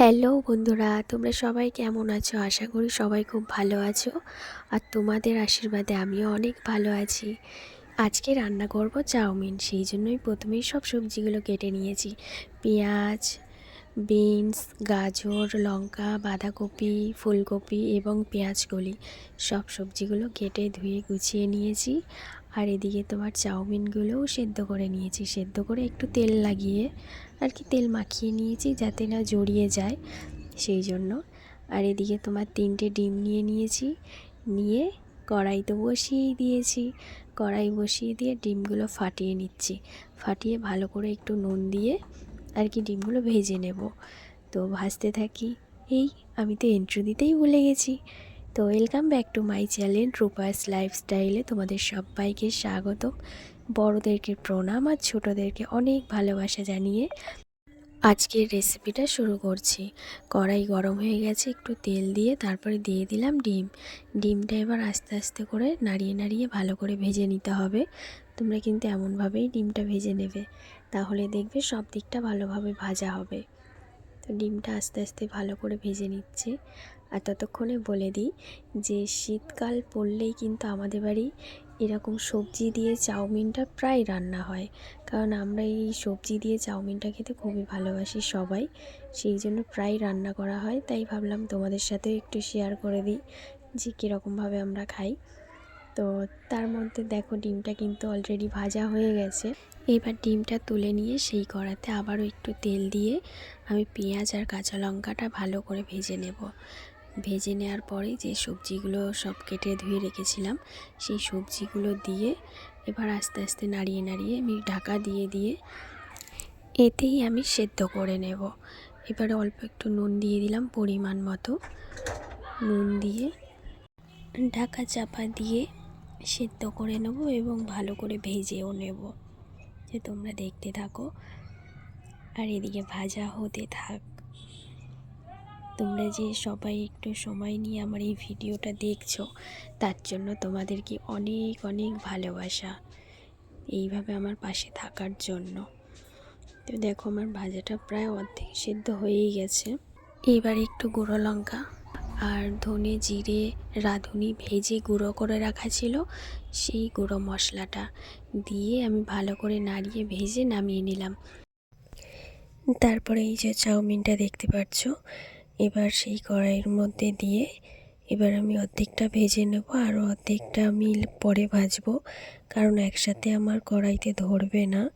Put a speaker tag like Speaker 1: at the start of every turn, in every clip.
Speaker 1: Hello বন্ধুরা, তোমরা সবাই কেমন আছো? আশা করি সবাই খুব ভালো আছো আর তোমাদের আশীর্বাদে আমিও অনেক ভালো আছি। আজকে রান্না করব চাউমিন, সেই জন্যই প্রথমেই সব সবজিগুলো কেটে নিয়েছি। পেঁয়াজ, বিনস, গাজর, লঙ্কা, বাঁধাকপি, ফুলকপি এবং পেঁয়াজকলি সব সবজিগুলো কেটে ধুয়ে গুছিয়ে নিয়েছি। আর এদিকে তোমার চাউমিনগুলোও সেদ্ধ করে নিয়েছি। সেদ্ধ করে একটু তেল লাগিয়ে আর কি তেল মাখিয়ে নিয়েছি যাতে না জড়িয়ে যায় সেই জন্য। আর এদিকে তোমার তিনটে ডিম নিয়ে নিয়েছি, নিয়ে কড়াই তো বসিয়েই দিয়েছি। কড়াই বসিয়ে দিয়ে ডিমগুলো ফাটিয়ে নিচ্ছি। ফাটিয়ে ভালো করে একটু নুন দিয়ে আর কি ডিমগুলো ভেজে নেব। তো ভাজতে থাকি। এই আমি তো এন্ট্রি দিতেই ভুলে গেছি। তো welcome back to my channel Rupas লাইফস্টাইলে তোমাদের সবাইকে স্বাগত বড়োদেরকে প্রণাম আর ছোটোদেরকে অনেক ভালোবাসা জানিয়ে আজকের রেসিপিটা শুরু করছি। কড়াই গরম হয়ে গেছে, একটু তেল দিয়ে তারপরে দিয়ে দিলাম ডিম। ডিমটা এবার আস্তে আস্তে করে নাড়িয়ে নাড়িয়ে ভালো করে ভেজে নিতে হবে। তোমরা কিন্তু এমনভাবেই ডিমটা ভেজে নেবে। তাহলে দেখবে সব দিকটা ভালোভাবে ভাজা হবে। তো ডিমটা আস্তে আস্তে ভালো করে ভেজে নিচ্ছে। আর ততক্ষণে বলে দিই যে, শীতকাল পড়লেই কিন্তু আমাদের বাড়ি এরকম সবজি দিয়ে চাউমিনটা প্রায় রান্না হয়। কারণ আমরা এই সবজি দিয়ে চাউমিনটা খেতে খুবই ভালোবাসি সবাই। সেই জন্য প্রায় রান্না করা হয়। তাই ভাবলাম তোমাদের সাথেও একটু শেয়ার করে দিই যে, কীরকমভাবে আমরা খাই। তো তার মধ্যে দেখো ডিমটা কিন্তু অলরেডি ভাজা হয়ে গেছে। এবার ডিমটা তুলে নিয়ে সেই কড়াতে আবারও একটু তেল দিয়ে আমি পেঁয়াজ আর কাঁচা লঙ্কাটা ভালো করে ভেজে নেব। ভেজে নেওয়ার পরে যে সবজিগুলো সব কেটে ধুয়ে রেখেছিলাম, সেই সবজিগুলো দিয়ে এবার আস্তে আস্তে নাড়িয়ে নাড়িয়ে আমি ঢাকা দিয়ে দিয়ে এতেই আমি সেদ্ধ করে নেব। এবারে অল্প একটু নুন দিয়ে দিলাম পরিমাণ মতো। নুন দিয়ে ঢাকা চাপা দিয়ে সেদ্ধ করে নেব এবং ভালো করে ভেজেও নেব। যে তোমরা দেখতে থাকো। আর এদিকে ভাজা হতে থাক। তোমরা যে সবাই একটু সময় নিয়ে আমার এই ভিডিওটা দেখছ, তার জন্য তোমাদেরকে অনেক অনেক ভালোবাসা। এইভাবে আমার পাশে থাকার জন্য। তো দেখো, আমার ভাজাটা প্রায় অর্ধেক সিদ্ধ হয়েই গেছে। এবার একটু গুঁড়ো লঙ্কা। আর ধনে, জিরে, রাঁধুনি ভেজে গুঁড়ো করে রাখা ছিল সেই গুঁড়ো মশলাটা। দিয়ে আমি ভালো করে নাড়িয়ে ভেজে নামিয়ে নিলাম। তারপরে এই যে চাউমিনটা দেখতে পাচ্ছ, এবার সেই কড়াইয়ের মধ্যে দিয়ে এবার আমি অর্ধেকটা ভেজে নেব আর অর্ধেকটা আমি পরে ভাজবো। কারণ একসাথে আমার কড়াইতে ধরবে না।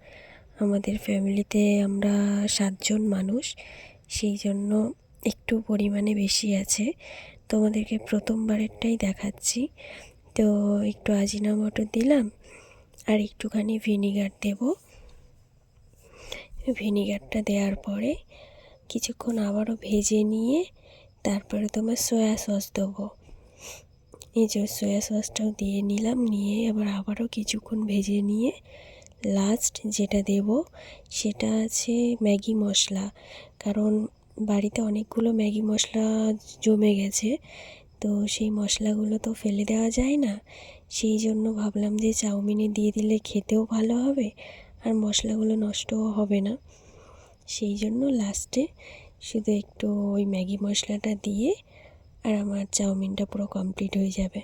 Speaker 1: আমাদের ফ্যামিলিতে আমরা সাতজন মানুষ, সেই জন্য একটু পরিমাণে বেশি আছে। তোমাদেরকে প্রথমবারেরটাই দেখাচ্ছি। তো একটু আজিনা মটর দিলাম, আর একটুখানি ভিনিগার দেব। ভিনিগারটা দেওয়ার পরে কিছুক্ষণ আবারও ভেজে নিয়ে তারপরে তোমার সয়া সস দেবো। এই যে সয়া সসটাও দিয়ে নিলাম, নিয়ে আবার আবারও কিছুক্ষণ ভেজে নিয়ে লাস্ট যেটা দেব সেটা আছে ম্যাগি মশলা। কারণ বাড়িতে অনেকগুলো ম্যাগি মশলা জমে গেছে, তো সেই মশলাগুলো তো ফেলে দেওয়া যায় না। সেই জন্য ভাবলাম যে চাউমিনে দিয়ে দিলে খেতেও ভালো হবে আর মশলাগুলো নষ্টও হবে না। সেই জন্য লাস্টে শুধু একটু ওই ম্যাগি মশলাটা দিয়ে আর আমার চাউমিনটা পুরো কমপ্লিট হয়ে যাবে।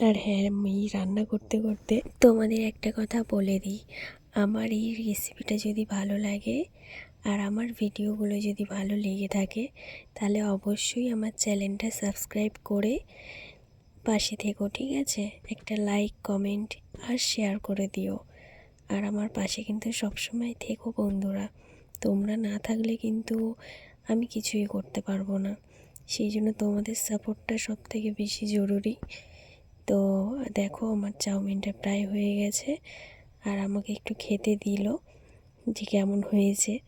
Speaker 1: আর হ্যাঁ আমি রান্না করতে করতে তোমাদের একটা কথা বলে দিই। আমার এই রেসিপিটা যদি ভালো লাগে আর আমার ভিডিওগুলো যদি ভালো লেগে থাকে, তাহলে অবশ্যই আমার চ্যানেলটা সাবস্ক্রাইব করে পাশে থেকো, ঠিক আছে? একটা লাইক, কমেন্ট আর শেয়ার করে দিও। আর আমার পাশে কিন্তু সবসময় থেকো বন্ধুরা। তোমরা না থাকলে কিন্তু আমি কিছুই করতে পারব না। সেই জন্য তোমাদের সাপোর্টটা সব থেকে বেশি জরুরি। তো দেখো, আমার চাউমিনটা প্রায় হয়ে গেছে। আর আমাকে একটু খেতে দিল যে কেমন হয়েছে।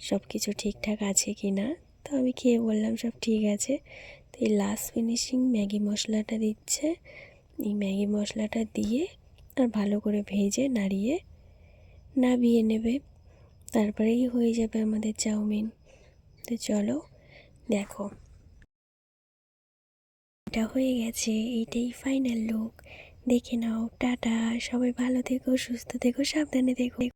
Speaker 1: সব কিছু ঠিকঠাক আছে কি না তো আমি খেয়ে বললাম, সব ঠিক আছে। তো এই লাস্ট ফিনিশিং ম্যাগি মশলাটা দিচ্ছে। এই ম্যাগি মশলাটা দিয়ে আর ভালো করে ভেজে নাড়িয়ে নাবিয়ে নেবে। তারপরেই হয়ে যাবে আমাদের চাউমিন। তো চলো, দেখো। এটা হয়ে গেছে, এইটাই ফাইনাল লুক দেখে নাও, টাটা। সবাই ভালো থেকো, সুস্থ থেকো, সাবধানে থেকো।